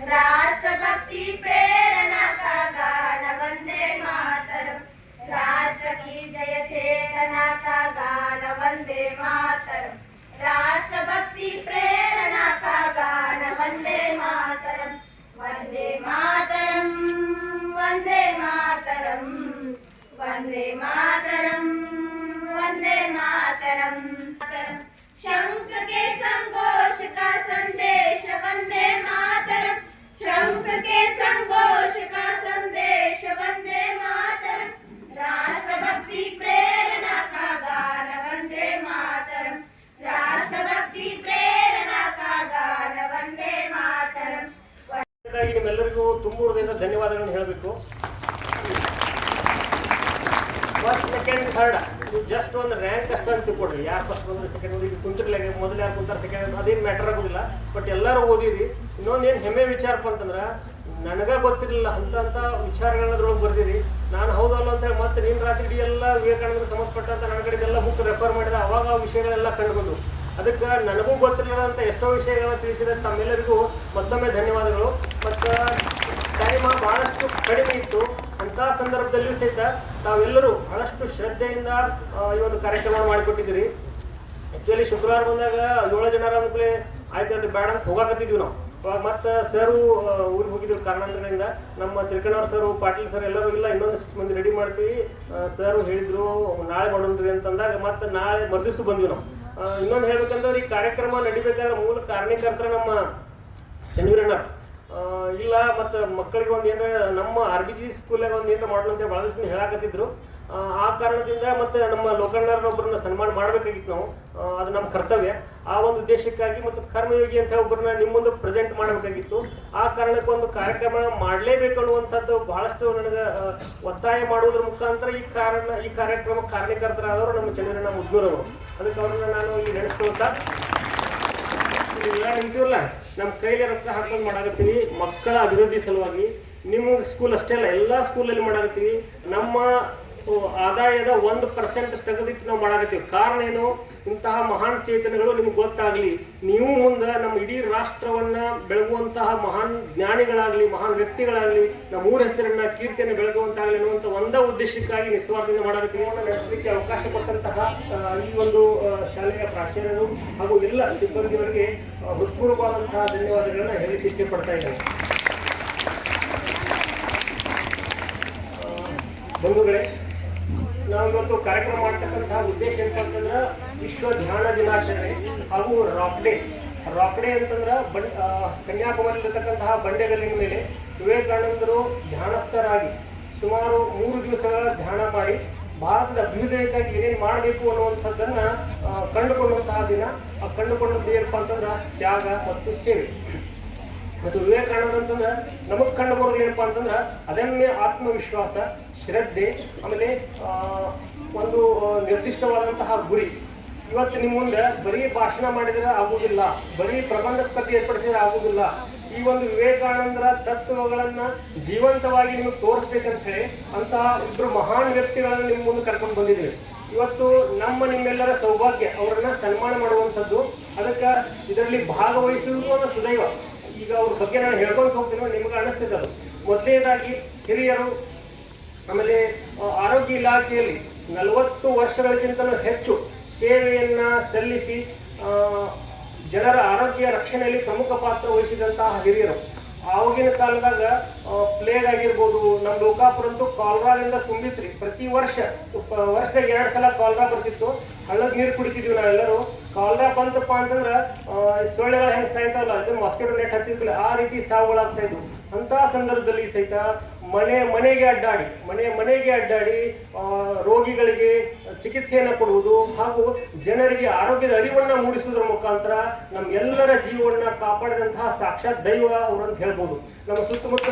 राष्ट्रभक्ति प्रेरणा का गान जय चेतना का गान वंदे मातरम। राष्ट्रभक्ति प्रेरणा का गान वंदे मातरम। वंदे मातरम वंदे मातरम। वंदे मातरम वंदे मातरम ಶಂಕಕ್ಕೆ ಸಂಘೋಷಕ ಸಂದೇಶ ವಂದೇ ಮಾತರಂ. ಶಂಕಕ್ಕೆ ಸಂಘೋಷಕ ಸಂದೇಶ ವಂದೇ ಮಾತರಂ. ರಾಷ್ಟ್ರಭಕ್ತಿ ಪ್ರೇರಣಾ ವಂದೇ ಮಾತರಂ. ಪ್ರೇರಣಾ ಕಾಗಾನ ವಂದೇ ಮಾತರಂ. ನಿಮ್ಮೆಲ್ಲರಿಗೂ ತುಂಬ ಹೃದಯದ ಧನ್ಯವಾದಗಳನ್ನು ಹೇಳಬೇಕು. ಮೆಕ್ಯಾನಿಕ್ ಥರ್ಡ್ ಜಸ್ಟ್ ಒಂದು ರ್ಯಾಂಕ್ ಅಷ್ಟೇ ಅಂತ ತಿಳ್ಕೊಡ್ರಿ ಯಾರು ಫಸ್ಟ್ ಬಂದ್ರೆ ಸೆಕೆಂಡ್ ಓದಿ ಕುಂತಿರ್ಲಾಗೆ ಮೊದಲು ಯಾರು ಕುಂತಾರೆ ಸೆಕೆಂಡ್ ಅದೇನು ಮ್ಯಾಟರ್ ಆಗೋದಿಲ್ಲ. ಬಟ್ ಎಲ್ಲರೂ ಓದಿರಿ. ಏನು ಹೆಮ್ಮೆ ವಿಚಾರಪ್ಪ ಅಂತಂದ್ರೆ, ನನಗೆ ಗೊತ್ತಿರಲಿಲ್ಲ ಅಂತ ಅಂತ ವಿಚಾರಗಳನ್ನ ಅದ್ರೊಳಗೆ ಬರ್ದಿರಿ. ನಾನು ಹೌದಲ್ಲ ಅಂತ ಹೇಳಿ ಮತ್ತೆ ನೀನು ರಾತ್ರಿ ಇಡೀ ಎಲ್ಲ ವಿವೇಕಾನಂದ ಸಂಬಂಧಪಟ್ಟಂತ ನನ್ನ ಕಡೆ ಎಲ್ಲ ಬುಕ್ ರೆಫರ್ ಮಾಡಿದ್ರೆ ಅವಾಗ ಆ ವಿಷಯಗಳೆಲ್ಲ ಕಂಡುಬಂದು. ಅದಕ್ಕೆ ನನಗೂ ಗೊತ್ತಿರಲಿಲ್ಲ ಅಂತ ಎಷ್ಟೋ ವಿಷಯಗಳನ್ನ ತಿಳಿಸಿದ ತಮ್ಮೆಲ್ಲರಿಗೂ ಮತ್ತೊಮ್ಮೆ ಧನ್ಯವಾದಗಳು. ಮತ್ತು ಟೈಮ್ ಭಾಳಷ್ಟು ಕಡಿಮೆ ಇತ್ತು. ಅಂತ ಸಂದರ್ಭದಲ್ಲಿಯೂ ಸಹಿತ ತಾವೆಲ್ಲರೂ ಬಹಳಷ್ಟು ಶ್ರದ್ಧೆಯಿಂದ ಈ ಒಂದು ಕಾರ್ಯಕ್ರಮ ಮಾಡಿಕೊಟ್ಟಿದ್ದೀರಿ. ಆಕ್ಚುಲಿ ಶುಕ್ರವಾರ ಬಂದಾಗ ಏಳು ಜನರ ಅನ್ಕೂಲೆ ಆಯ್ತು ಅಂತ ಬೇಡ ಅಂತ ಹೋಗಾಕತ್ತಿದ್ವಿ ನಾವು. ಅವಾಗ ಮತ್ತೆ ಸರು ಊರಿಗೆ ಹೋಗಿದ್ವಿ ಕಾರಣಾಂತರಿಂದ ನಮ್ಮ ತಿರ್ಕನವ್ರ ಸರ್ ಪಾಟೀಲ್ ಸರ್ ಎಲ್ಲರೂ ಇಲ್ಲ, ಇನ್ನೊಂದಿಷ್ಟು ಮಂದಿ ರೆಡಿ ಮಾಡ್ತೀವಿ. ಸರ್ ಹೇಳಿದ್ರು, ನಾಳೆ ಮಾಡೋಣ್ರಿ ಅಂತಂದಾಗ ಮತ್ತೆ ನಾಳೆ ಮರ್ದಿವ್ಸ ಬಂದ್ವಿ ನಾವು. ಇನ್ನೊಂದು ಹೇಳ್ಬೇಕಂದ್ರೆ ಈ ಕಾರ್ಯಕ್ರಮ ನಡಿಬೇಕಾದ್ರೆ ಮೂಲ ಕಾರಣೀಕರ್ತರ ನಮ್ಮ ಚಂದ್ರಣ್ಣ ಇಲ್ಲ ಮತ್ತು ಮಕ್ಕಳಿಗೆ ಒಂದು ಏನು ನಮ್ಮ ಆರ್ ಬಿ ಸಿ ಸ್ಕೂಲಾಗ ಒಂದು ಏನು ಮಾಡೋಣ ಅಂತ ಭಾಳ ದಿವಸ ಹೇಳಾಕತ್ತಿದ್ರು. ಆ, ಕಾರಣದಿಂದ ಮತ್ತೆ ನಮ್ಮ ಲೋಕಣ್ಣರನ್ನೊಬ್ಬರನ್ನ ಸನ್ಮಾನ ಮಾಡಬೇಕಾಗಿತ್ತು ನಾವು. ಅದು ನಮ್ಮ ಕರ್ತವ್ಯ. ಆ ಒಂದು ಉದ್ದೇಶಕ್ಕಾಗಿ ಮತ್ತು ಕರ್ಮಯೋಗಿ ಅಂತ ಒಬ್ಬರನ್ನ ನಿಮ್ಮ ಮುಂದೆ ಪ್ರೆಸೆಂಟ್ ಮಾಡಬೇಕಾಗಿತ್ತು. ಆ ಕಾರಣಕ್ಕೆ ಒಂದು ಕಾರ್ಯಕ್ರಮ ಮಾಡಲೇಬೇಕು ಅನ್ನುವಂಥದ್ದು ಬಹಳಷ್ಟು ನನಗೆ ಒತ್ತಾಯ ಮಾಡುವುದ್ರ ಮುಖಾಂತರ ಈ ಕಾರಣ ಈ ಕಾರ್ಯಕ್ರಮ ಕಾರ್ಯಕರ್ತರಾದವರು ನಮ್ಮ ಚಂದ್ರಣ್ಣ ಮುದ್ನೂರವರು. ಅದಕ್ಕೆ ಅವ್ರನ್ನ ನಾನು ಇಲ್ಲಿ ನೆನೆಸ್ಕೊಳ್ತಾ ಇಲ್ಲ ನಿಂತಿವಲ್ಲ ನಮ್ಮ ಕೈಲಿ ರೊಕ್ಕ ಹಾಕೊಂಡು ಮಾಡಾಕತ್ತೀವಿ ಮಕ್ಕಳ ಅಭಿವೃದ್ಧಿ ಸಲುವಾಗಿ ನಿಮ್ಮ ಸ್ಕೂಲ್ ಅಷ್ಟೇ ಅಲ್ಲ, ಎಲ್ಲ ಸ್ಕೂಲಲ್ಲಿ ಮಾಡಾಕತ್ತೀವಿ ನಮ್ಮ ಆದಾಯದ ಒಂದು ಪರ್ಸೆಂಟ್ ತೆಗೆದಿಟ್ಟು ನಾವು ಮಾಡಾಕತ್ತೀವಿ. ಕಾರಣ ಏನು? ಇಂತಹ ಮಹಾನ್ ಚೇತನಗಳು ನಿಮ್ಗೆ ಗೊತ್ತಾಗಲಿ. ನೀವು ಮುಂದೆ ನಮ್ಮ ಇಡೀ ರಾಷ್ಟ್ರವನ್ನ ಬೆಳಗುವಂತಹ ಮಹಾನ್ ಜ್ಞಾನಿಗಳಾಗಲಿ ಮಹಾನ್ ವ್ಯಕ್ತಿಗಳಾಗಲಿ ನಮ್ಮ ಊರ ಹೆಸರನ್ನ ಕೀರ್ತಿಯನ್ನು ಬೆಳಗುವಂತಾಗಲಿ ಅನ್ನುವಂಥ ಒಂದೇ ಉದ್ದೇಶಕ್ಕಾಗಿ ನಿಸ್ವಾರ್ಥದಿಂದ ಮಾಡಾಕತ್ತೀವಿ ನಡೆಸಲಿಕ್ಕೆ ಅವಕಾಶ ಕೊಟ್ಟಂತಹ ಈ ಒಂದು ಶಾಲೆಯ ಪ್ರಾಚಾರ್ಯರು ಹಾಗೂ ಎಲ್ಲ ಸಿಬ್ಬಂದಿಗಳಿಗೆ ಆ, ಹೃತ್ಪೂರ್ವಕವಾದಂತಹ ಧನ್ಯವಾದಗಳನ್ನ ಹೇಳಲಿಕ್ಕೆ ಇಚ್ಛೆ ಪಡ್ತಾ ಇದ್ದೇನೆ. ಆ, ಬಂಧುಗಳೇ ನಾವು ಇವತ್ತು ಕಾರ್ಯಕ್ರಮ ಮಾಡ್ತಕ್ಕಂತಹ ಉದ್ದೇಶ ಏನಪ್ಪ ಅಂತಂದ್ರೆ ವಿಶ್ವ ಧ್ಯಾನ ದಿನಾಚರಣೆ, ಹಾಗೂ ರಾಕ್ ಡೇ ರಾಕ್ ಡೇ ಅಂತಂದ್ರೆ ಬಂಡ್ ಕನ್ಯಾಕುಮಾರಿಲಿರ್ತಕ್ಕಂತಹ ಬಂಡೆಗಲ್ಲಿನ ಮೇಲೆ ವಿವೇಕಾನಂದರು ಧ್ಯಾನಸ್ಥರಾಗಿ ಸುಮಾರು ಮೂರು ದಿವಸಗಳ ಧ್ಯಾನ ಮಾಡಿ ಭಾರತದ ಅಭ್ಯುದಯಕ್ಕಾಗಿ ಏನೇನು ಮಾಡಬೇಕು ಅನ್ನುವಂಥದ್ದನ್ನು ಕಂಡುಕೊಂಡಂತಹ ದಿನ. ಆ, ಕಂಡುಕೊಂಡದ್ದು ಏನಪ್ಪ ಅಂತಂದ್ರೆ ತ್ಯಾಗ ಮತ್ತು ಸೇವೆ. ಮತ್ತು ವಿವೇಕಾನಂದ ಅಂತಂದ್ರೆ ನಮಗೆ ಕಂಡು ಬರೋದು ಏನಪ್ಪ ಅಂತಂದ್ರೆ ಅದನ್ನೇ ಆತ್ಮವಿಶ್ವಾಸ, ಶ್ರದ್ಧೆ, ಆಮೇಲೆ ಒಂದು ನಿರ್ದಿಷ್ಟವಾದಂತಹ ಗುರಿ. ಇವತ್ತು ನಿಮ್ಮ ಮುಂದೆ ಬರೀ ಭಾಷಣ ಮಾಡಿದ್ರೆ ಆಗುವುದಿಲ್ಲ ಬರೀ ಪ್ರಬಂಧ ಸ್ಪರ್ಧೆ ಏರ್ಪಡಿಸಿದ್ರೆ ಆಗುವುದಿಲ್ಲ ಈ ಒಂದು ವಿವೇಕಾನಂದರ ತತ್ವಗಳನ್ನ ಜೀವಂತವಾಗಿ ನಿಮಗೆ ತೋರಿಸ್ಬೇಕಂತ ಹೇಳಿ ಅಂತಹ ಇಬ್ಬರು ಮಹಾನ್ ವ್ಯಕ್ತಿಗಳನ್ನು ನಿಮ್ಮ ಮುಂದೆ ಕರ್ಕೊಂಡು ಬಂದಿದ್ದೀವಿ. ಇವತ್ತು ನಮ್ಮ ನಿಮ್ಮೆಲ್ಲರ ಸೌಭಾಗ್ಯ, ಅವರನ್ನ ಸನ್ಮಾನ ಮಾಡುವಂಥದ್ದು, ಅದಕ್ಕೆ ಇದರಲ್ಲಿ ಭಾಗವಹಿಸುವುದು ಒಂದು ಸುದೈವ. ಈಗ ಅವ್ರ ಬಗ್ಗೆ ನಾನು ಹೇಳ್ಕೊಂತ ಹೋಗ್ತೀನಿ ನಿಮ್ಗೆ ಅನಿಸ್ತದೆ ಅದು. ಮೊದಲನೇದಾಗಿ ಹಿರಿಯರು ಆಮೇಲೆ ಆರೋಗ್ಯ ಇಲಾಖೆಯಲ್ಲಿ ನಲವತ್ತು ವರ್ಷಗಳಿಗಿಂತಲೂ ಹೆಚ್ಚು ಸೇವೆಯನ್ನು ಸಲ್ಲಿಸಿ ಜನರ ಆರೋಗ್ಯ ರಕ್ಷಣೆಯಲ್ಲಿ ಪ್ರಮುಖ ಪಾತ್ರ ವಹಿಸಿದಂತಹ ಹಿರಿಯರು. ಆವಾಗಿನ ಕಾಲದಾಗ ಪ್ಲೇಗ್ ಆಗಿರ್ಬೋದು ನಮ್ಮ ಲೋಕಾಪುರಂತೂ ಕಾಲ್ರಾದಿಂದ ತುಂಬಿತ್ರಿ. ಪ್ರತಿ ವರ್ಷ ವರ್ಷದಾಗ ಎರಡು ಸಲ ಕಾಲ್ರಾ ಬರ್ತಿತ್ತು. ಹಳ್ಳದ ನೀರು ಕುಡಿತಿದ್ವಿ ನಾವೆಲ್ಲರೂ ಕಾಲ್ರಾ ಬಂತಪ್ಪ ಅಂತಂದ್ರೆ ಸೊಳ್ಳೆಗಳು ಹೆಂಗೆ ಸಾಯ್ತಾವಲ್ಲ ಅದು ಮಾಸ್ಕಿಟೋ ನೆಟ್ ಹಚ್ಚಿದ್ವಿ ಆ ರೀತಿ ಸಾವುಗಳಾಗ್ತಾ ಇದ್ವು. ಅಂಥ ಸಂದರ್ಭದಲ್ಲಿ ಸಹಿತ ಮನೆ, ಮನೆಗೆ ಅಡ್ಡಾಡಿ, ಮನೆ, ಮನೆಗೆ ಅಡ್ಡಾಡಿ ರೋಗಿಗಳಿಗೆ ಚಿಕಿತ್ಸೆಯನ್ನು ಕೊಡುವುದು ಹಾಗೂ ಜನರಿಗೆ ಆರೋಗ್ಯದ ಅರಿವನ್ನ ಮೂಡಿಸುವುದರ ಮುಖಾಂತರ ನಮ್ಮೆಲ್ಲರ ಜೀವವನ್ನ ಕಾಪಾಡಿದಂತಹ ಸಾಕ್ಷಾತ್ ದೈವ ಅವರು ಅಂತ ಹೇಳ್ಬೋದು. ನಮ್ಮ ಸುತ್ತಮುತ್ತ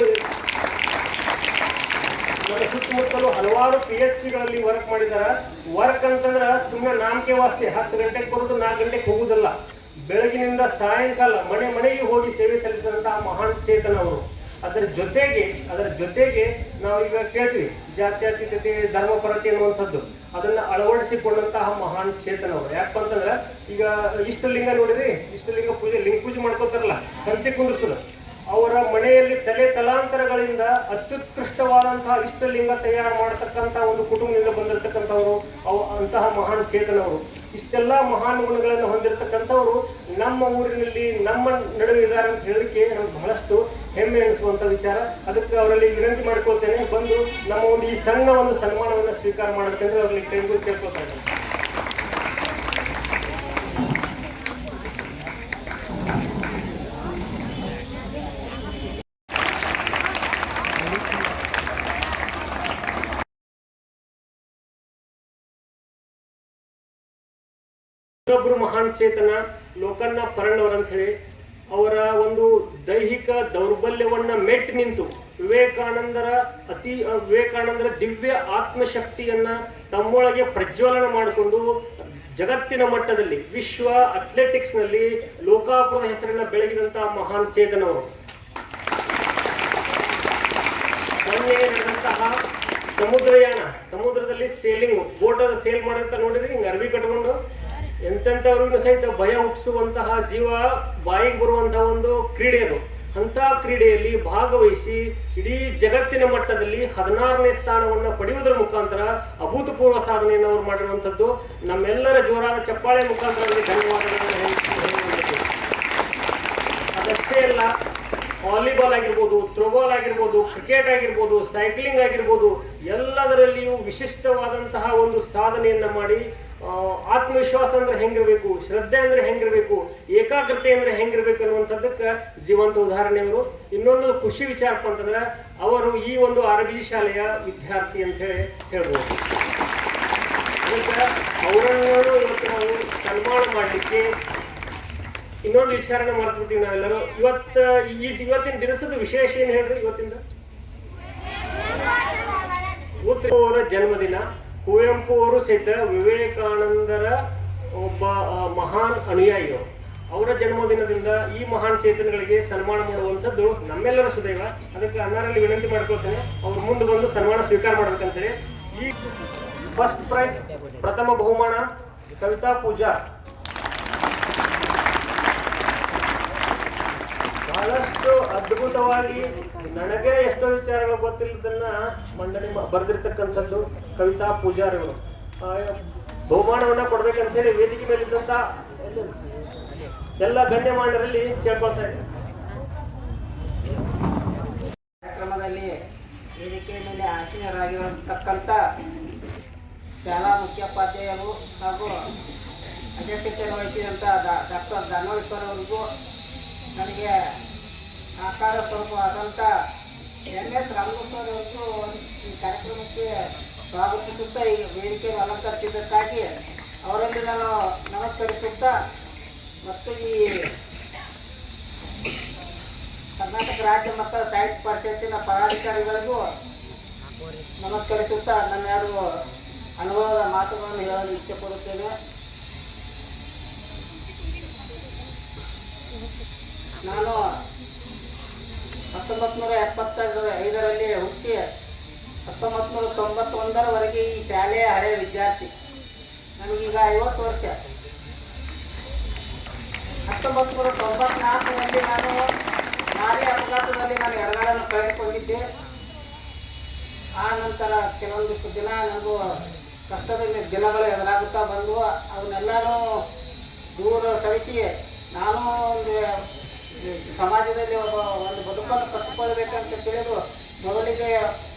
ನಮ್ಮ ಸುತ್ತಮುತ್ತಲು ಹಲವಾರು ಪಿ ಎಚ್ ಸಿಗಳಲ್ಲಿ ವರ್ಕ್ ಮಾಡಿದ್ದಾರೆ. ವರ್ಕ್ ಅಂತಂದ್ರೆ ಸುಮ್ಮನೆ ನಾಮಕೆ ವಾಸ್ತಿ, ಹತ್ತು ಗಂಟೆಗೆ ಬರೋದು ನಾಲ್ಕು ಗಂಟೆಗೆ ಹೋಗುವುದಿಲ್ಲ. ಬೆಳಗಿನಿಂದ ಸಾಯಂಕಾಲ ಮನೆ ಮನೆಗೆ ಹೋಗಿ ಸೇವೆ ಸಲ್ಲಿಸಿದಂತಹ ಮಹಾನ್ ಚೇತನ ಅವರು. ಅದರ ಜೊತೆಗೆ ಅದರ ಜೊತೆಗೆ ನಾವು ಈಗ ಕೇಳ್ತೀವಿ, ಜಾತ್ಯತೀತತೆ, ಧರ್ಮಪರತೆ ಅನ್ನುವಂಥದ್ದು ಅದನ್ನ ಅಳವಡಿಸಿಕೊಂಡಂತಹ ಮಹಾನ್ ಚೇತನವರು ಯಾಕಂತಂದ್ರೆ ಈಗ ಇಷ್ಟಲಿಂಗ ನೋಡಿರಿ ಇಷ್ಟಲಿಂಗ ಪೂಜೆ, ಲಿಂಗ ಪೂಜೆ ಮಾಡ್ಕೋತಾರಲ್ಲ, ಕಂತಿ ಕುಂಡಿಸಲು ಅವರ ಮನೆಯಲ್ಲಿ ತಲೆ ತಲಾಂತರಗಳಿಂದ ಅತ್ಯುತ್ಕೃಷ್ಟವಾದಂತಹ ಇಷ್ಟಲಿಂಗ ತಯಾರು ಮಾಡತಕ್ಕಂಥ ಒಂದು ಕುಟುಂಬದಿಂದ ಬಂದಿರತಕ್ಕಂಥವರು, ಅವ ಅಂತಹ ಮಹಾನ್ ಚೇತನವರು. ಇಷ್ಟೆಲ್ಲ ಮಹಾನ್ ಗುಣಗಳನ್ನು ಹೊಂದಿರತಕ್ಕಂಥವರು ನಮ್ಮ ಊರಿನಲ್ಲಿ, ನಮ್ಮ ನಡುವೆ ಇದ್ದಾರೆ ಅಂತ ಹೇಳಲಿಕ್ಕೆ ನಮ್ಗೆ ಬಹಳಷ್ಟು ಹೆಮ್ಮೆ ಅನಿಸುವಂಥ ವಿಚಾರ. ಅದಕ್ಕೆ ಅವರಲ್ಲಿ ವಿನಂತಿ ಮಾಡಿಕೊಳ್ತೇನೆ. ಬಂದು ನಮ್ಮ ಒಂದು ಈ ಸಣ್ಣ ಒಂದು ಸನ್ಮಾನವನ್ನು ಸ್ವೀಕಾರ ಮಾಡಬೇಕಂದ್ರೆ ಅವರಲ್ಲಿ ಕೈಗೂ ಕೇಳ್ಕೊಳ್ತಾ ಇದ್ದೇನೆ ಇನ್ನೊಬ್ರು ಮಹಾನ್ ಚೇತನ ಲೋಕನ್ನ ಪರಣವರ್ ಅಂತ ಹೇಳಿ ಅವರ ಒಂದು ದೈಹಿಕ ದೌರ್ಬಲ್ಯವನ್ನ ಮೆಟ್ಟಿ ನಿಂತು ವಿವೇಕಾನಂದರ ಅತಿ ವಿವೇಕಾನಂದರ ದಿವ್ಯ ಆತ್ಮಶಕ್ತಿಯನ್ನ ತಮ್ಮೊಳಗೆ ಪ್ರಜ್ವಲನ ಮಾಡಿಕೊಂಡು ಜಗತ್ತಿನ ಮಟ್ಟದಲ್ಲಿ, ವಿಶ್ವ ಅಥ್ಲೆಟಿಕ್ಸ್ನಲ್ಲಿ ಲೋಕಾಪುರದ ಹೆಸರನ್ನ ಬೆಳಗಿದಂತಹ ಮಹಾನ್ ಚೇತನವರು ಮೊನ್ನೆ ನಡೆದಂತಹ ಸಮುದ್ರಯಾನ, ಸಮುದ್ರದಲ್ಲಿ ಸೇಲಿಂಗ್ ಬೋಟ್ ಸೇಲ್ ಮಾಡಂತ ನೋಡಿದ್ರೆ? ಹಿಂಗ್ ಅರ್ವಿ ಕಟ್ಕೊಂಡು ಎಂತೆಂಥವ್ರಿಗೂ ಸಹಿತ ಭಯ ಹುಟ್ಟಿಸುವಂತಹ ಜೀವ ಬಾಯಿಗೆ ಬರುವಂತಹ ಒಂದು ಕ್ರೀಡೆ ಅದು ಕ್ರೀಡೆಯಲ್ಲಿ ಭಾಗವಹಿಸಿ ಇಡೀ ಜಗತ್ತಿನ ಮಟ್ಟದಲ್ಲಿ ಹದಿನಾರನೇ ಸ್ಥಾನವನ್ನು ಪಡೆಯುವುದರ ಮುಖಾಂತರ ಅಭೂತಪೂರ್ವ ಸಾಧನೆಯನ್ನು ಅವರು ಮಾಡಿರುವಂತದ್ದು ನಮ್ಮೆಲ್ಲರ ಜೋರಾದ ಚಪ್ಪಾಳೆ ಮುಖಾಂತರ ಧನ್ಯವಾದಗಳನ್ನು. ಅದಷ್ಟೇ ಅಲ್ಲ, ವಾಲಿಬಾಲ್ ಆಗಿರ್ಬೋದು, ಥ್ರೋಬಾಲ್ ಆಗಿರ್ಬೋದು, ಕ್ರಿಕೆಟ್ ಆಗಿರ್ಬೋದು, ಸೈಕ್ಲಿಂಗ್ ಆಗಿರ್ಬೋದು, ಎಲ್ಲದರಲ್ಲಿಯೂ ವಿಶಿಷ್ಟವಾದಂತಹ ಒಂದು ಸಾಧನೆಯನ್ನು ಮಾಡಿ ಆತ್ಮವಿಶ್ವಾಸ ಅಂದ್ರೆ ಹೆಂಗಿರ್ಬೇಕು? ಶ್ರದ್ಧೆ ಅಂದ್ರೆ ಹೆಂಗಿರ್ಬೇಕು? ಏಕಾಗ್ರತೆ ಅಂದ್ರೆ ಹೆಂಗಿರ್ಬೇಕು ಅನ್ನುವಂಥದ್ದಕ್ಕೆ ಜೀವಂತ ಉದಾಹರಣೆಯವರು ಇನ್ನೊಂದು ಖುಷಿ ವಿಚಾರಪ್ಪ ಅಂತಂದ್ರೆ ಅವರು ಈ ಒಂದು ಅರಬಿ ಶಾಲೆಯ ವಿದ್ಯಾರ್ಥಿ ಅಂತ ಹೇಳಿ ಹೇಳ್ಬೋದು. ಅವರನ್ನು ಇವತ್ತು ನಾವು ಸನ್ಮಾನ ಮಾಡಲಿಕ್ಕೆ ಇನ್ನೊಂದು ವಿಚಾರಣೆ ಮಾಡ್ಬಿಟ್ಟಿವಿ ನಾವೆಲ್ಲರೂ. ಇವತ್ತ ಈ ಇವತ್ತಿನ ದಿವಸದ ವಿಶೇಷ ಏನು ಹೇಳ್ರಿ ಇವತ್ತಿಂದ? ಅವರ ಜನ್ಮದಿನ. ಕುವೆಂಪು ಅವರು ಸಹಿತ ವಿವೇಕಾನಂದರ ಒಬ್ಬ ಮಹಾನ್ ಅನುಯಾಯಿಯು ಅವರು ಜನ್ಮದಿನದಿಂದ ಈ ಮಹಾನ್ ಚೇತನಗಳಿಗೆ ಸನ್ಮಾನ ಮಾಡುವಂಥದ್ದು ನಮ್ಮೆಲ್ಲರ ಸುದೈವ. ಅದಕ್ಕೆ ಅಣ್ಣರಲ್ಲಿ ವಿನಂತಿ ಮಾಡ್ಕೊಳ್ತೇನೆ, ಅವ್ರು ಮುಂದೆ ಬಂದು ಸನ್ಮಾನ ಸ್ವೀಕಾರ ಮಾಡ್ಬೇಕಂತೇಳಿ. ಈ ಫಸ್ಟ್ ಪ್ರೈಸ್ ಪ್ರಥಮ ಬಹುಮಾನ, ಕವಿತಾ ಪೂಜಾ. ಬಹಳಷ್ಟು ಅದ್ಭುತವಾಗಿ ನನಗೆ ಎಷ್ಟೋ ವಿಚಾರಗಳು ಗೊತ್ತಿಲ್ಲದನ್ನ ಮಂಡನೆ ಬರೆದಿರ್ತಕ್ಕಂಥದ್ದು. ಕವಿತಾ ಪೂಜಾರಿ ಅವರು ಆ, ಬಹುಮಾನವನ್ನ ಕೊಡ್ಬೇಕಂತ ಹೇಳಿ ವೇದಿಕೆ ಮೇಲಿದ್ದಂತ ಎಲ್ಲ ಗಣ್ಯಮಾನ್ಯರಲ್ಲಿ ಕೇಳ್ಕೊಳ್ತಾ ಇದ್ದೀನಿ ಕಾರ್ಯಕ್ರಮದಲ್ಲಿ ವೇದಿಕೆ ಮೇಲೆ ಆಸೀನರಾಗಿರತಕ್ಕಂಥ ಶಾಲಾ ಮುಖ್ಯೋಪಾಧ್ಯಾಯರು ಹಾಗೂ ಅಧ್ಯಕ್ಷತೆ ವಹಿಸಿದಂಥ ಡಾಕ್ಟರ್ ಧನ್ವೇಶ್ವರ್ ಅವರಿಗೂ ನನಗೆ ಆಕಾರ ಸ್ವರೂಪವಾದಂಥ ಎಂ ಎಸ್ ರಾಮಕೃಷ್ಣ ಅವರಿಗೂ ಈ ಕಾರ್ಯಕ್ರಮಕ್ಕೆ ಸ್ವಾಗತಿಸುತ್ತಾ ಈ ವೇದಿಕೆಯನ್ನು ಅಲಂಕರಿಸಿದ್ದಕ್ಕಾಗಿ ಅವರಲ್ಲಿ ನಾನು ನಮಸ್ಕರಿಸುತ್ತಾ ಮತ್ತು ಈ ಕರ್ನಾಟಕ ರಾಜ್ಯ ಮತ್ತು ಸಾಹಿತ್ಯ ಪರಿಷತ್ತಿನ ಪದಾಧಿಕಾರಿಗಳಿಗೂ ನಮಸ್ಕರಿಸುತ್ತಾ ನನ್ನ ಎರಡು ಅನುಭವದ ಮಾತುಗಳನ್ನು ಹೇಳಲು ಇಚ್ಛೆ ಪಡುತ್ತೇನೆ. ನಾನು ಹತ್ತೊಂಬತ್ತು ನೂರ ಎಪ್ಪತ್ತ ಐದರಲ್ಲಿ ಹುಟ್ಟಿ ಹತ್ತೊಂಬತ್ತು ನೂರ ತೊಂಬತ್ತೊಂದರವರೆಗೆ ಈ ಶಾಲೆಯ ಹಳೆಯ ವಿದ್ಯಾರ್ಥಿ. ನಮಗೀಗ ಐವತ್ತು ವರ್ಷ. ಹತ್ತೊಂಬತ್ತು ನೂರ ತೊಂಬತ್ನಾಲ್ಕರಲ್ಲಿ ನಾನು ಲಾರಿ ಅಪಘಾತದಲ್ಲಿ ನಾನು ಎಡಗಾಲನ್ನು ಕಳೆದುಕೊಂಡಿದ್ದೆ. ಆ ನಂತರ ಕೆಲವೊಂದಿಷ್ಟು ದಿನ ನನಗೂ ಕಷ್ಟದ ದಿನಗಳು ಎದುರಾಗುತ್ತಾ ಬಂದು ಅವನ್ನೆಲ್ಲನೂ ದೂರ ಸರಿಸಿ ನಾನು ಒಂದು ಸಮಾಜದಲ್ಲಿ ಒಬ್ಬ ಒಂದು ಬದುಕನ್ನು ಕಟ್ಟಿಕೊಳ್ಬೇಕಂತ ತಿಳಿದು ಮೊದಲಿಗೆ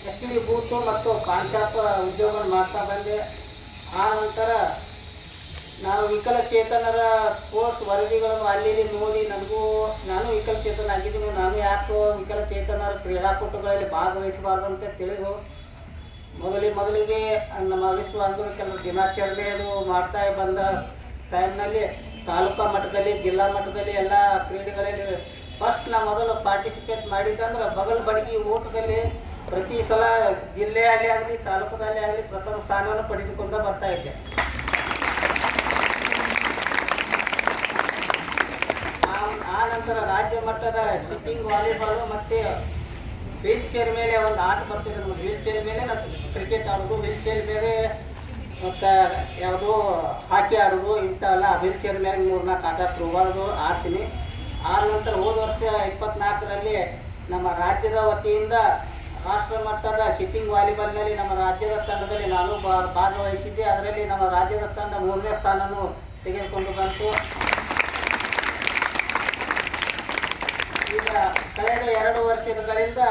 ಎಸ್ ಟಿ ಡಿ ಬೂತು ಮತ್ತು ಪಾನ್ ಶಾಪ್ ಉದ್ಯೋಗವನ್ನು ಮಾಡ್ತಾ ಬಂದೆ. ಆ ನಂತರ ನಾನು ವಿಕಲಚೇತನರ ಸ್ಪೋರ್ಟ್ಸ್ ವರದಿಗಳನ್ನು ಅಲ್ಲಿ ಇಲ್ಲಿ ನೋಡಿ ನನಗೂ ನಾನು ವಿಕಲಚೇತನ ಆಗಿದ್ದೀನಿ. ನಾನು ಯಾಕೋ ವಿಕಲಚೇತನರ ಕ್ರೀಡಾಕೂಟಗಳಲ್ಲಿ ಭಾಗವಹಿಸಬಾರ್ದು ಅಂತ ತಿಳಿದು ಮೊದಲಿಗೆ ಮೊದಲಿಗೆ ನಮ್ಮ ವಿಶ್ವ ಅಂಗವಿಕಲರ ಕೆಲವು ದಿನಾಚರಣೆಯನ್ನು ಮಾಡ್ತಾ ಬಂದ ಟೈಮ್ನಲ್ಲಿ ತಾಲೂಕಾ ಮಟ್ಟದಲ್ಲಿ, ಜಿಲ್ಲಾ ಮಟ್ಟದಲ್ಲಿ ಎಲ್ಲ ಕ್ರೀಡೆಗಳಲ್ಲಿ ಫಸ್ಟ್ ನಾ ಮೊದಲು ಪಾರ್ಟಿಸಿಪೇಟ್ ಮಾಡಿದ್ದಂದ್ರೆ ಬಗಲ್ ಬಡಗಿ ಓಟದಲ್ಲಿ ಪ್ರತಿ ಸಲ ಜಿಲ್ಲೆಯಲ್ಲಿ ಆಗಲಿ, ತಾಲೂಕದಲ್ಲಿ ಆಗಲಿ ಪ್ರಥಮ ಸ್ಥಾನವನ್ನು ಪಡೆದುಕೊಂಡು ಬರ್ತಾ ಇದ್ದೆ. ಆ- ನಂತರ ರಾಜ್ಯ ಮಟ್ಟದ ಸಿಟ್ಟಿಂಗ್ ವಾಲಿಬಾಲ್ ಮತ್ತೆ ವೀಲ್ ಚೇರ್ ಮೇಲೆ ಒಂದು ಆಟ ಬರ್ತಿದ್ರು ವೀಲ್ ಚೇರ್ ಮೇಲೆ ಕ್ರಿಕೆಟ್ ಆಡೋದು ವೀಲ್ ಚೇರ್ ಮೇಲೆ ಮತ್ತು ಯಾವುದೋ ಹಾಕಿ ಆಡೋದು, ಇಂಥವೆಲ್ಲ ವೀಲ್ ಚೇರ್ ಮೇಲೆ ಮೂರು ನಾಲ್ಕು ಆಟ ತ್ರೂಬಾರ್ದು ಆಡ್ತೀನಿ. ಆ ನಂತರ ಹೋದ ವರ್ಷ ಇಪ್ಪತ್ನಾಲ್ಕರಲ್ಲಿ ನಮ್ಮ ರಾಜ್ಯದ ವತಿಯಿಂದ ರಾಷ್ಟ್ರ ಮಟ್ಟದ ಶಿಟ್ಟಿಂಗ್ ವಾಲಿಬಾಲ್ನಲ್ಲಿ ನಮ್ಮ ರಾಜ್ಯದ ತಂಡದಲ್ಲಿ ನಾನು ಭಾಗವಹಿಸಿದ್ದೆ. ಅದರಲ್ಲಿ ನಮ್ಮ ರಾಜ್ಯದ ತಂಡ ಮೂರನೇ ಸ್ಥಾನವನ್ನು ತೆಗೆದುಕೊಂಡು ಬಂತು. ಈಗ ಕಳೆದ ಎರಡು ವರ್ಷಗಳಿಂದ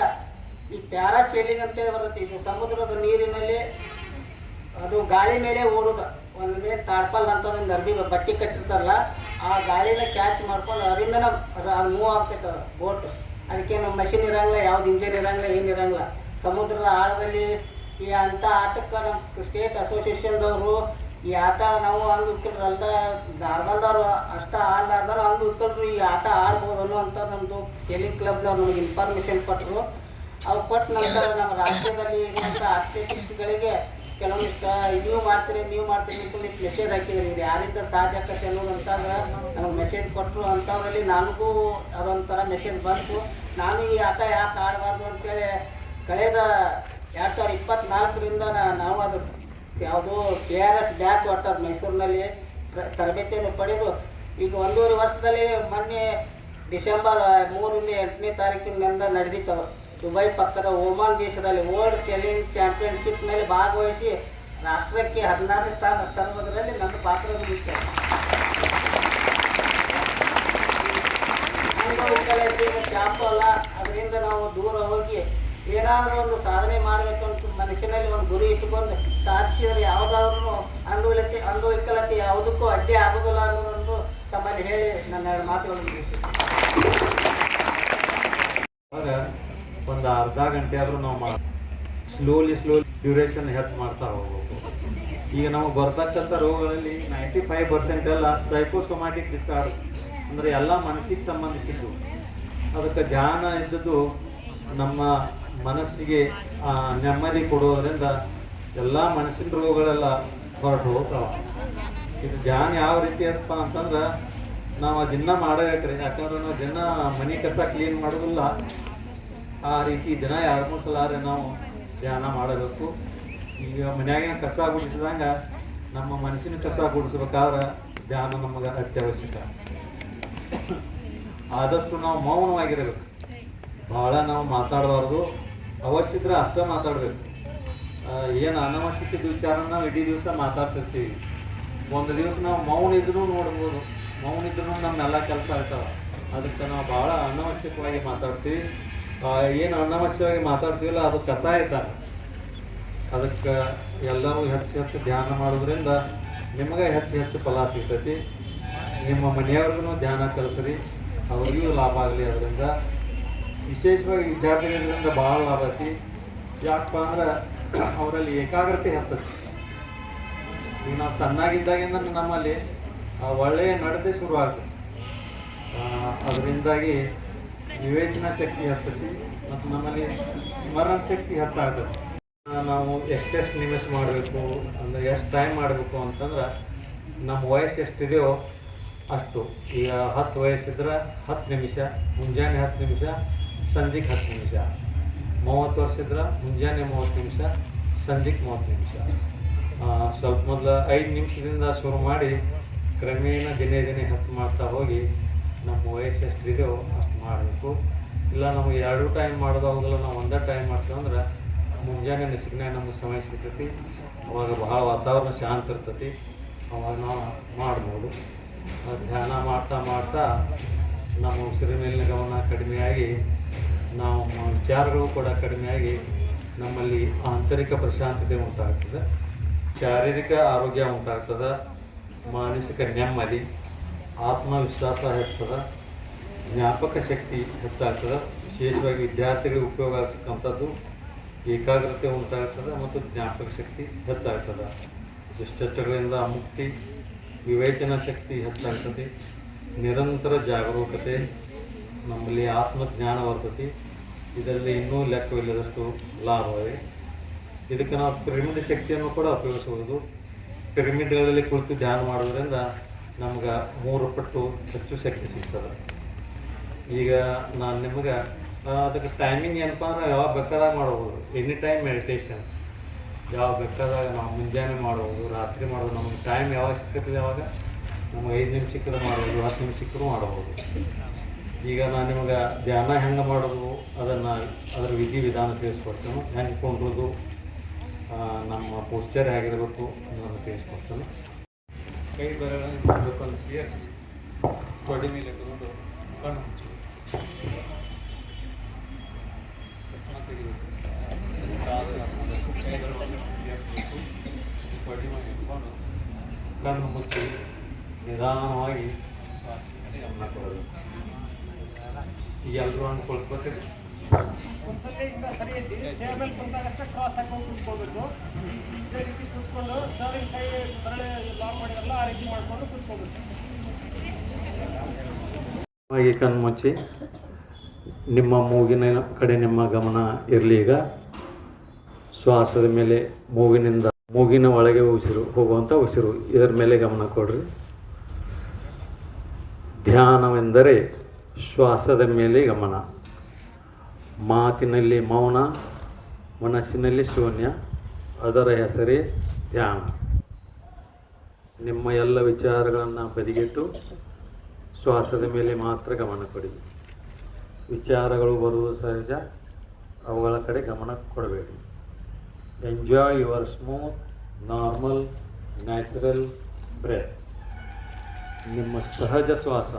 ಈ ಪ್ಯಾರಾ ಸೇಲಿಂಗ್ ಅಂತ ಬರುತ್ತೆ. ಇದು ಸಮುದ್ರದ ನೀರಿನಲ್ಲಿ ಅದು ಗಾಳಿ ಮೇಲೆ ಓಡುದು. ಒಂದ್ ಮೇಲೆ ತಾಡ್ಪಲ್ ಒಂದು ಅರ್ಬಿ ಬಟ್ಟೆ ಕಟ್ಟಿರ್ತಾರಲ್ಲ, ಆ ಗಾಳಿನ ಕ್ಯಾಚ್ ಮಾಡ್ಕೊಂಡು ಅದರಿಂದನ ಮೂವ್ ಆಗ್ತೈತೆ ಬೋಟ್ ಅದಕ್ಕೇನು ಮಷಿನ್ ಇರಂಗಿಲ್ಲ, ಯಾವ್ದು ಇಂಜಿನ್ ಇರಂಗಿಲ್ಲ, ಏನು ಇರಂಗಿಲ್ಲ. ಸಮುದ್ರದ ಆಳದಲ್ಲಿ ಈ ಅಂಥ ಆಟಕ್ಕೆ ನಮ್ಮ ಸ್ಟೇಟ್ ಅಸೋಸಿಯೇಷನ್ದವರು ಈ ಆಟ ನಾವು ಹಂಗೆ ಇಕ್ಕಲ್ರಿ, ಅಲ್ದ ಧಾರವಾಡದವ್ರು ಅಷ್ಟ ಆಡ್ಲಾರ್ದವ್ರು ಹಂಗೆ ಉತ್ಕೊಂಡ್ರು ಈ ಆಟ ಆಡ್ಬೋದು ಅನ್ನೋ ನಮ್ಮದು ಸೇಲಿಂಗ್ ಕ್ಲಬ್ನವ್ರು ನಮಗೆ ಇನ್ಫಾರ್ಮೇಷನ್ ಕೊಟ್ಟರು ಅವ್ರು ಕೊಟ್ಟ ನಂತರ ನಮ್ಮ ರಾಜ್ಯದಲ್ಲಿ ಇರುವಂಥ ಅಥ್ಲೆಟಿಕ್ಸ್ಗಳಿಗೆ ಕೆಲವೊಂದಿಷ್ಟು ನೀವು ಮಾಡ್ತೀರಿ ನೀವು ಮಾಡ್ತೀರಿ ಅಂತಂದು ಮೆಸೇಜ್ ಹಾಕಿದ್ರಿ ಇದು ಯಾರಿಂದ ಸಾಧ್ಯ ಆಕತ್ತೆ ಅನ್ನೋದಂತಾಗ ನಮಗೆ ಮೆಸೇಜ್ ಕೊಟ್ಟರು ಅಂಥವ್ರಲ್ಲಿ ನನಗೂ ಅದೊಂಥರ ಮೆಸೇಜ್ ಬಂತು. ನಾನು ಈ ಆಟ ಯಾಕೆ ಆಡಬಾರ್ದು ಅಂತೇಳಿ ಕಳೆದ ಎರಡು ಸಾವಿರದ ಇಪ್ಪತ್ತ್ನಾಲ್ಕರಿಂದ ನಾವು ಅದು ಯಾವುದೋ K R S backwater ಮೈಸೂರಿನಲ್ಲಿ ತರಬೇತಿಯನ್ನು ಪಡೆದು. ಈಗ ಒಂದೂವರೆ ವರ್ಷದಲ್ಲಿ ಮೊನ್ನೆ ಡಿಸೆಂಬರ್ ಮೂರರಿಂದ ಎಂಟನೇ ತಾರೀಕಿನಿಂದ ನಡೆದಿತ್ತು ದುಬೈ ಪಕ್ಕದ ಓಮಾನ್ ದೇಶದಲ್ಲಿ ವರ್ಲ್ಡ್ ಚಾಂಪಿಯನ್‌ಶಿಪ್ ಚಾಂಪಿಯನ್ಶಿಪ್ನಲ್ಲಿ ಭಾಗವಹಿಸಿ ರಾಷ್ಟ್ರಕ್ಕೆ ಹದಿನಾರನೇ ಸ್ಥಾನ ತರುವುದರಲ್ಲಿ ನನ್ನ ಪಾತ್ರ ಮುಖ್ಯ. ಅಂಗವಿಕಲತೆ ಶಾಪು ಅಲ್ಲ, ಅದರಿಂದ ನಾವು ದೂರ ಹೋಗಿ ಏನಾದರೂ ಒಂದು ಸಾಧನೆ ಮಾಡಬೇಕು ಅಂತ ಮನುಷ್ಯನಲ್ಲಿ ಒಂದು ಗುರಿ ಇಟ್ಟುಕೊಂಡು ಸಾಧಿಸಿದರೆ ಯಾವುದಾದ್ರೂ ಅಂಗವಿಕಲತೆ ಅಂಗವಿಕಲತೆ ಯಾವುದಕ್ಕೂ ಅಡ್ಡಿ ಆಗೋದಿಲ್ಲ ಅನ್ನೋದೊಂದು ತಮ್ಮಲ್ಲಿ ಹೇಳಿ ನನ್ನ ಎರಡು ಮಾತುಗಳನ್ನು ಆಗ ಒಂದು ಅರ್ಧ ಗಂಟೆ ಆದರೂ ನಾವು ಮಾಡ ಸ್ಲೋಲಿ ಸ್ಲೋಲಿ ಡ್ಯೂರೇಷನ್ ಹೆಚ್ಚು ಮಾಡ್ತಾ ಹೋಗ್ಬೇಕು. ಈಗ ನಮಗೆ ಬರ್ತಕ್ಕಂಥ ರೋಗಗಳಲ್ಲಿ ನೈಂಟಿ ಫೈವ್ ಪರ್ಸೆಂಟ್ ಎಲ್ಲ ಸೈಕೋಸೊಮ್ಯಾಟಿಕ್ ಡಿಸಾರ್ಡರ್ ಅಂದರೆ ಎಲ್ಲ ಮನಸ್ಸಿಗೆ ಸಂಬಂಧಿಸಿದ್ದು. ಅದಕ್ಕೆ ಧ್ಯಾನ ಇದ್ದದ್ದು ನಮ್ಮ ಮನಸ್ಸಿಗೆ ನೆಮ್ಮದಿ ಕೊಡೋದರಿಂದ ಎಲ್ಲ ಮನಸ್ಸಿನ ರೋಗಗಳೆಲ್ಲ ಹೊರಟು ಹೋಗ್ತಾವೆ. ಇದು ಧ್ಯಾನ ಯಾವ ರೀತಿ ಅಪ್ಪ ಅಂತಂದ್ರೆ, ನಾವು ದಿನ ಮಾಡಬೇಕ್ರಿ. ಯಾಕಂದ್ರೆ ನಾವು ದಿನ ಮನೆ ಕಸ ಕ್ಲೀನ್ ಮಾಡೋದಿಲ್ಲ. ಆ ರೀತಿ ದಿನ ಎರಡು, ಮೂರು ಸಲ ಆದರೆ ನಾವು ಧ್ಯಾನ ಮಾಡಬೇಕು. ಈಗ ಮನ್ಯಾಗಿನ ಕಸ ಗುಡಿಸಿದಂಗ ನಮ್ಮ ಮನಸ್ಸಿನ ಕಸ ಗುಡಿಸ್ಬೇಕಾದ್ರೆ ಧ್ಯಾನ ನಮಗೆ ಅತ್ಯವಶ್ಯಕ. ಆದಷ್ಟು ನಾವು ಮೌನವಾಗಿರಬೇಕು. ಭಾಳ ನಾವು ಮಾತಾಡಬಾರ್ದು. ಅವಶ್ಯಕ್ರೆ ಅಷ್ಟೇ ಮಾತಾಡಬೇಕು. ಏನು ಅನವಶ್ಯಕ ವಿಚಾರ ನಾವು ಇಡೀ ದಿವಸ ಮಾತಾಡ್ತಿರ್ತೀವಿ. ಒಂದು ದಿವಸ ನಾವು ಮೌನ ಇದ್ರೂ ನೋಡ್ಬೋದು. ಮೌನ ಇದ್ರೂ ನಮ್ಮೆಲ್ಲ ಕೆಲಸ ಆಗ್ತಾವೆ. ಅದಕ್ಕೆ ನಾವು ಭಾಳ ಅನವಶ್ಯಕವಾಗಿ ಮಾತಾಡ್ತೀವಿ. ಏನು ಅನಾವಶ್ಯವಾಗಿ ಮಾತಾಡ್ತೀವಲ್ಲ, ಅದು ಕಸ ಆಯ್ತ? ಅದಕ್ಕೆ ಎಲ್ಲರೂ ಹೆಚ್ಚು ಹೆಚ್ಚು ಧ್ಯಾನ ಮಾಡೋದ್ರಿಂದ ನಿಮಗೆ ಹೆಚ್ಚು ಹೆಚ್ಚು ಫಲ ಸಿಗ್ತೈತಿ. ನಿಮ್ಮ ಮನೆಯವ್ರಿಗೂ ಧ್ಯಾನ ಕಲಿಸ್ರಿ, ಅವ್ರಿಗೂ ಲಾಭ ಆಗಲಿ ಅದರಿಂದ. ವಿಶೇಷವಾಗಿ ವಿದ್ಯಾರ್ಥಿಗಳಿಂದ ಭಾಳ ಲಾಭ ಐತಿ. ಯಾಕಪ್ಪ ಅಂದ್ರೆ ಅವರಲ್ಲಿ ಏಕಾಗ್ರತೆ ಹೆಚ್ಚತೈತಿ ಈಗ ನಾವು ಸಣ್ಣಾಗಿದ್ದಾಗಿಂದ ನಮ್ಮಲ್ಲಿ ಒಳ್ಳೆಯ ನಡತೆ ಶುರುವಾಗ್ತದೆ ಅದರಿಂದಾಗಿ ವಿವೇಚನಾ ಶಕ್ತಿ ಹತ್ತತಿ ಮತ್ತು ನಮ್ಮಲ್ಲಿ ಸ್ಮರಣ ಶಕ್ತಿ ಹತ್ತ ಆ, ನಾವು ಎಷ್ಟೆಷ್ಟು ನಿಮಿಷ ಮಾಡಬೇಕು ಅಂದರೆ ಎಷ್ಟು ಟೈಮ್ ಮಾಡಬೇಕು ಅಂತಂದ್ರೆ ನಮ್ಮ ವಯಸ್ಸು ಎಷ್ಟಿದೆಯೋ ಅಷ್ಟು. ಈಗ ಹತ್ತು ವಯಸ್ಸಿದ್ರೆ ಹತ್ತು ನಿಮಿಷ ಮುಂಜಾನೆ ಹತ್ತು ನಿಮಿಷ ಸಂಜೆಗೆ ಹತ್ತು ನಿಮಿಷ. ಮೂವತ್ತು ವರ್ಷ ಇದ್ರೆ ಮುಂಜಾನೆ ಮೂವತ್ತು ನಿಮಿಷ ಸಂಜೆಗೆ ಮೂವತ್ತು ನಿಮಿಷ. ಸ್ವಲ್ಪ ಮೊದಲು ಐದು ನಿಮಿಷದಿಂದ ಶುರು ಮಾಡಿ ಕ್ರಮೇಣ ದಿನೇ ದಿನೇ ಹೆಚ್ಚು ಮಾಡ್ತಾ ಹೋಗಿ ನಮ್ಮ ವಯಸ್ಸು ಎಷ್ಟಿದೆಯೋ ಅಷ್ಟು ಮಾಡಬೇಕು. ಇಲ್ಲ, ನಮಗೆ ಎರಡು ಟೈಮ್ ಮಾಡೋದಾಗಲ್ಲ ನಾವು ಒಂದೇ ಟೈಮ್ ಮಾಡ್ತೇವೆ ಅಂದ್ರೆ ಮುಂಜಾನೆ ನಸಿಗ್ನಾಗ ನಮಗೆ ಸಮಯ ಸಿಗ್ತೈತಿ. ಅವಾಗ ಬಹಳ ವಾತಾವರಣ ಶಾಂತ ಇರ್ತೈತಿ. ಅವಾಗ ನಾವು ಮಾಡ್ಬೋದು. ಧ್ಯಾನ ಮಾಡ್ತಾ ಮಾಡ್ತಾ ನಮ್ಮ ಉಸಿರಿನ ಮೇಲಿನ ಗಮನ ಕಡಿಮೆಯಾಗಿ ನಾವು ವಿಚಾರಗಳು ಕೂಡ ಕಡಿಮೆಯಾಗಿ ನಮ್ಮಲ್ಲಿ ಆಂತರಿಕ ಪ್ರಶಾಂತತೆ ಉಂಟಾಗ್ತದೆ. ಶಾರೀರಿಕ ಆರೋಗ್ಯ ಉಂಟಾಗ್ತದೆ. ಮಾನಸಿಕ ನೆಮ್ಮದಿ, ಆತ್ಮವಿಶ್ವಾಸ ಹೆಚ್ಚುತ್ತದೆ. ಜ್ಞಾಪಕ ಶಕ್ತಿ ಹೆಚ್ಚಾಗ್ತದೆ. ವಿಶೇಷವಾಗಿ ವಿದ್ಯಾರ್ಥಿಗಳಿಗೆ ಉಪಯೋಗ ಆಗ್ತಕ್ಕಂಥದ್ದು ಏಕಾಗ್ರತೆ ಉಂಟಾಗ್ತದೆ ಮತ್ತು ಜ್ಞಾಪಕ ಶಕ್ತಿ ಹೆಚ್ಚಾಗ್ತದೆ. ದುಶ್ಚಟಗಳಿಂದ ಮುಕ್ತಿ, ವಿವೇಚನಾ ಶಕ್ತಿ ಹೆಚ್ಚಾಗ್ತದೆ. ನಿರಂತರ ಜಾಗರೂಕತೆ, ನಮ್ಮಲ್ಲಿ ಆತ್ಮಜ್ಞಾನ ಬರ್ತದೆ ಇದರಲ್ಲಿ ಇನ್ನೂ ಲೆಕ್ಕವಿಲ್ಲದಷ್ಟು ಲಾಭವಿದೆ ಇದಕ್ಕೆ ನಾವು ಪಿರಮಿಡ್ ಶಕ್ತಿಯನ್ನು ಕೂಡ ಉಪಯೋಗಿಸಬಹುದು. ಪಿರಮಿಡ್ಗಳಲ್ಲಿ ಕುಳಿತು ಧ್ಯಾನ ಮಾಡೋದ್ರಿಂದ ನಮ್ಗೆ ಮೂರು ಪಟ್ಟು ಹೆಚ್ಚು ಶಕ್ತಿ ಸಿಗ್ತದೆ. ಈಗ ನಾನು ನಿಮಗೆ ಅದಕ್ಕೆ ಟೈಮಿಂಗ್ ಏನಪ್ಪ ಅಂದ್ರೆ ಯಾವಾಗ ಬೇಕಾದಾಗ ಮಾಡ್ಬೋದು. ಎನಿ ಟೈಮ್ ಮೆಡಿಟೇಷನ್ ಯಾವಾಗ ಬೇಕಾದಾಗ ನಾವು ಮುಂಜಾನೆ ಮಾಡ್ಬೋದು, ರಾತ್ರಿ ಮಾಡ್ಬೋದು. ನಮಗೆ ಟೈಮ್ ಯಾವಾಗ ಸಿಕ್ಕತ್ತೆ ಯಾವಾಗ? ನಮ್ಗೆ ಐದು ನಿಮಿಷಕ್ಕೂ ಮಾಡ್ಬೋದು, ಹತ್ತು ನಿಮಿಷ ಸಿಕ್ಕರೂ ಮಾಡ್ಬೋದು. ಈಗ ನಾನು ನಿಮಗೆ ಧ್ಯಾನ ಹೆಂಗೆ ಮಾಡೋದು, ಅದನ್ನು ಅದರ ವಿಧಿ ವಿಧಾನ ತಿಳಿಸ್ಕೊಡ್ತೇನೆ. ಹೆಂಗೆ ಕೊಂಡ್ರದು ನಮ್ಮ ಪೋಸ್ಚರ್ ಹೇಗಿರಬೇಕು ಅನ್ನೋದನ್ನು ತಿಳಿಸ್ಕೊಡ್ತೇನೆ. ಕೈ ಬರಗಳನ್ನು ಸೇರಿಸಿ, ತೊಡೆ ಮೇಲೆ ತಗೊಂಡು ಕಣ್ಣು ಕಣ್ಣು ಮುಚ್ಚಿ ನಿಧಾನವಾಗಿ ಈಗ ಎಲ್ಲರೂ ಲಾಕ್ ಮಾಡಿರಲ್ಲ ಆ ರೀತಿ ಮಾಡ್ಕೊಂಡು ಕುತ್ಕೋಬೇಕು ಹಾಗೆ ಕಣ್ಣು ಮುಚ್ಚಿ. ನಿಮ್ಮ ಮೂಗಿನ ಕಡೆ ನಿಮ್ಮ ಗಮನ ಇರಲಿ ಈಗ. ಶ್ವಾಸದ ಮೇಲೆ ಮೂಗಿನಿಂದ ಮೂಗಿನ ಒಳಗೆ ಉಸಿರು ಹೋಗುವಂಥ ಉಸಿರು, ಇದರ ಮೇಲೆ ಗಮನ ಕೊಡ್ರಿ. ಧ್ಯಾನವೆಂದರೆ ಶ್ವಾಸದ ಮೇಲೆ ಗಮನ. ಮಾತಿನಲ್ಲಿ ಮೌನ, ಮನಸ್ಸಿನಲ್ಲಿ ಶೂನ್ಯ, ಅದರ ಹೆಸರೇ ಧ್ಯಾನ. ನಿಮ್ಮ ಎಲ್ಲ ವಿಚಾರಗಳನ್ನು ಬದಿಗಿಟ್ಟು ಶ್ವಾಸದ ಮೇಲೆ ಮಾತ್ರ ಗಮನ ಕೊಡಿ. ವಿಚಾರಗಳು ಬರುವುದು ಸಹಜ, ಅವುಗಳ ಕಡೆ ಗಮನ ಕೊಡಬೇಡಿ. Enjoy your smooth normal natural breath ನಿಮ್ಮ ಸಹಜ ಶ್ವಾಸ,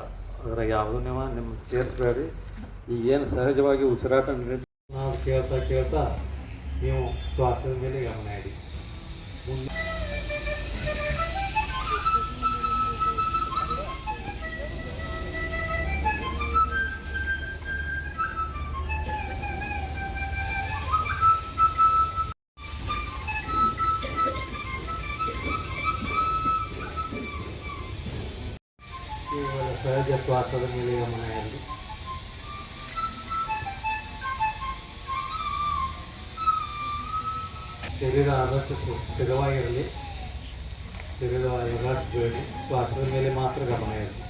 ಅದರ ಯಾವುದೂ ನೀವು ನಿಮ್ಮ ಈಗ ಏನು ಸಹಜವಾಗಿ ಉಸಿರಾಟ ನಾವು ಕೇಳ್ತಾ ಕೇಳ್ತಾ ನೀವು ಶ್ವಾಸದ ಮೇಲೆ ಗಮನ ಇಡಿ. ಸಹಜ ಶ್ವಾಸದ ಮೇಲೆ ಗಮನ ಇರಲಿ ಶರೀರ ಆದಷ್ಟು ಸ್ಥಿ- ಸ್ಥಿರವಾಗಿರಲಿ ಶರೀರವಾಗಿ ಬೆಳೆಸಬೇಡಿ ಶ್ವಾಸದ ಮೇಲೆ ಮಾತ್ರ ಗಮನ ಇರಲಿ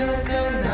took a.